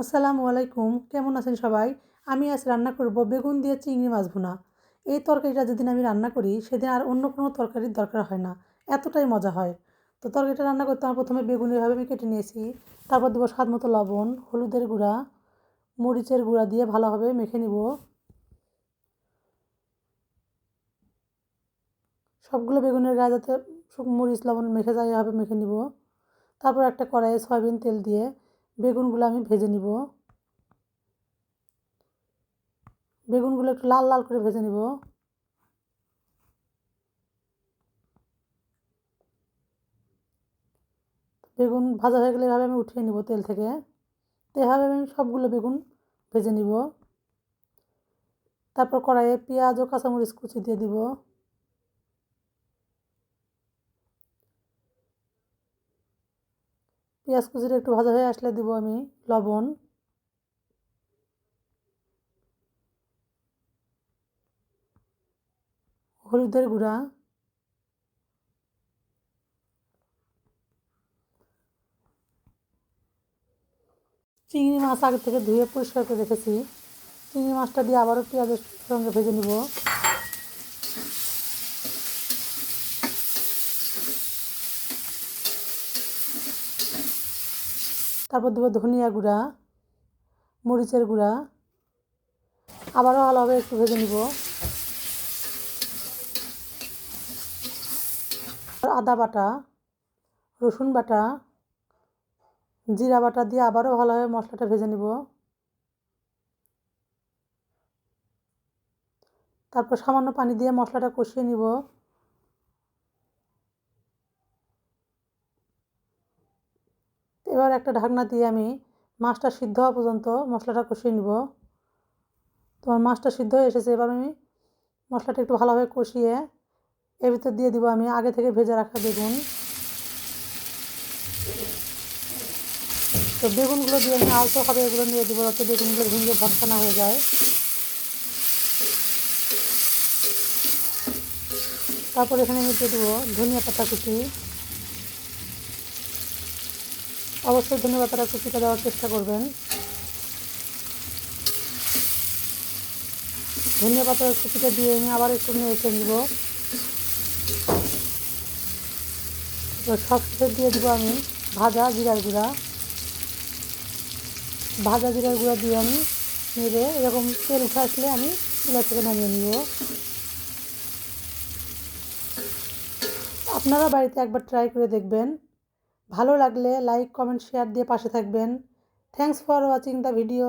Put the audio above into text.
আসসালামু আলাইকুম, কেমন আছেন সবাই? আমি আজ রান্না করব বেগুন দিয়ে চিংড়ি মাছ ভুনা। এই তরকারিটা যেদিন আমি রান্না করি, সেদিন আর অন্য কোনো তরকারির দরকার হয় না। এতটাই মজা হয়। তো তরকারিটা রান্না করতে আমার প্রথমে বেগুন এভাবে আমি কেটে নিয়েছি। তারপর দেবো স্বাদ মতো লবণ, হলুদের গুঁড়া, মরিচের গুঁড়া দিয়ে ভালোভাবে মেখে নিব। সবগুলো বেগুনের গায়ে যাতে মরিচ, লবণ মেখে যায় এভাবে মেখে নিব। তারপর একটা কড়াইয়ে সয়াবিন তেল দিয়ে বেগুনগুলো আমি ভেজে নিব। বেগুনগুলো একটু লাল লাল করে ভেজে নিব। বেগুন ভাজা হয়ে গেলে এভাবে আমি উঠিয়ে নিব তেল থেকে। তো এভাবে আমি সবগুলো বেগুন ভেজে নিব। তারপর কড়াইয়ে পেঁয়াজ ও কাঁচামরিচ কুচি দিয়ে দিব। পেঁয়াজ কুচিটা একটু ভাজা হয়ে আসলে দিব আমি লবণ। হলুদের গুঁড়া। চিংড়ি মাছ আগে থেকে ধুয়ে পরিষ্কার করে রেখেছি। চিংড়ি মাছটা দিয়ে আবারও পেঁয়াজের সঙ্গে ভেজে নিব। তারপর দেবো ধনিয়া গুঁড়া, মরিচের গুঁড়া। আবারও ভালোভাবে একটু ভেজে নিব। আদা বাটা, রসুন বাটা, জিরা বাটা দিয়ে আবারও ভালোভাবে মশলাটা ভেজে নিব। তারপর সামান্য পানি দিয়ে মশলাটা কষিয়ে নিব। এবার একটা ঢাকনা দিয়ে আমি মাছটা সিদ্ধ হওয়া পর্যন্ত মশলাটা কষিয়ে নিব। তোমার মাছটা সিদ্ধ হয়ে এসেছে, এবার আমি মশলাটা একটু ভালোভাবে কষিয়ে এর ভিতর দিয়ে দিব আমি আগে থেকে ভেজে রাখা বেগুন। তো বেগুনগুলো দিয়ে আমি আলতো হবে এগুলো নিয়ে দিব যাতে বেগুনগুলো ভেঙে ভর্তা না হয়ে যায়। তারপর এখানে আমি দিয়ে দেবো ধনিয়া পাতা কুচি অবশ্যই ধনিয়া পাতাটা কুচিটা দেওয়ার চেষ্টা করবেন। ধনিয়া পাতার কুচিটা দিয়ে আমি আবার একটু নেড়ে নিব। সব দিয়ে দিব আমি ভাজা জিরার গুঁড়া। ভাজা জিরার গুঁড়া দিয়ে আমি নেড়ে এরকম তেল উঠে আসলে আমি চুলা থেকে নামিয়ে নিব। আপনারা বাড়িতে একবার ট্রাই করে দেখবেন। ভালো লাগলে লাইক কমেন্ট শেয়ার দিয়ে পাশে থাকবেন। Thanks for watching the video